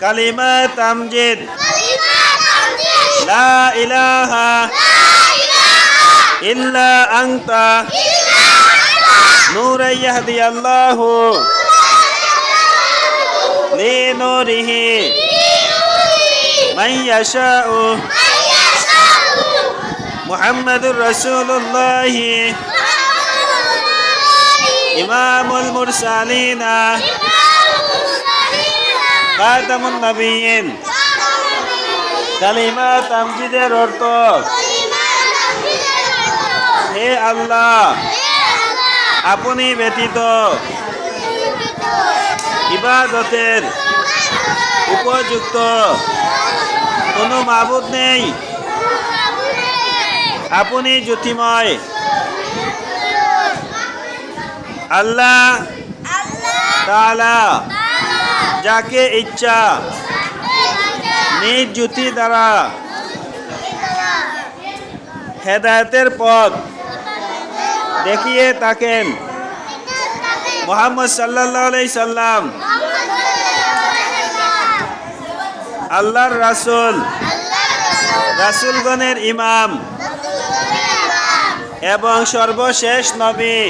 কালিমা তামজিদ লা ইলাহা ইল্লা আনতা। নূরা ইয়াহদি আল্লাহু লিনুরিহি মান ইয়াশাউ। মুহাম্মাদুর রাসূলুল্লাহ। ইমামুল মুরসালিনা। খাতামুন নবিয়্যিন কালিমা তামজিদের অর্থ, হে আল্লাহ, আপনি ব্যতীত ইবাদতের উপযুক্ত কোনো মাবুদ নেই। আপনি জ্যোতিময়। আল্লাহ তাআলা যাকে ইচ্ছা, নিজ জ্যোতি দ্বারা হেদায়তের পথ দেখিয়ে থাকেন। মোহাম্মদ সাল্লাহ সাল্লাম। আল্লাহর রাসূল, রাসূলগণের ইমাম এবং সর্বশেষ নবী।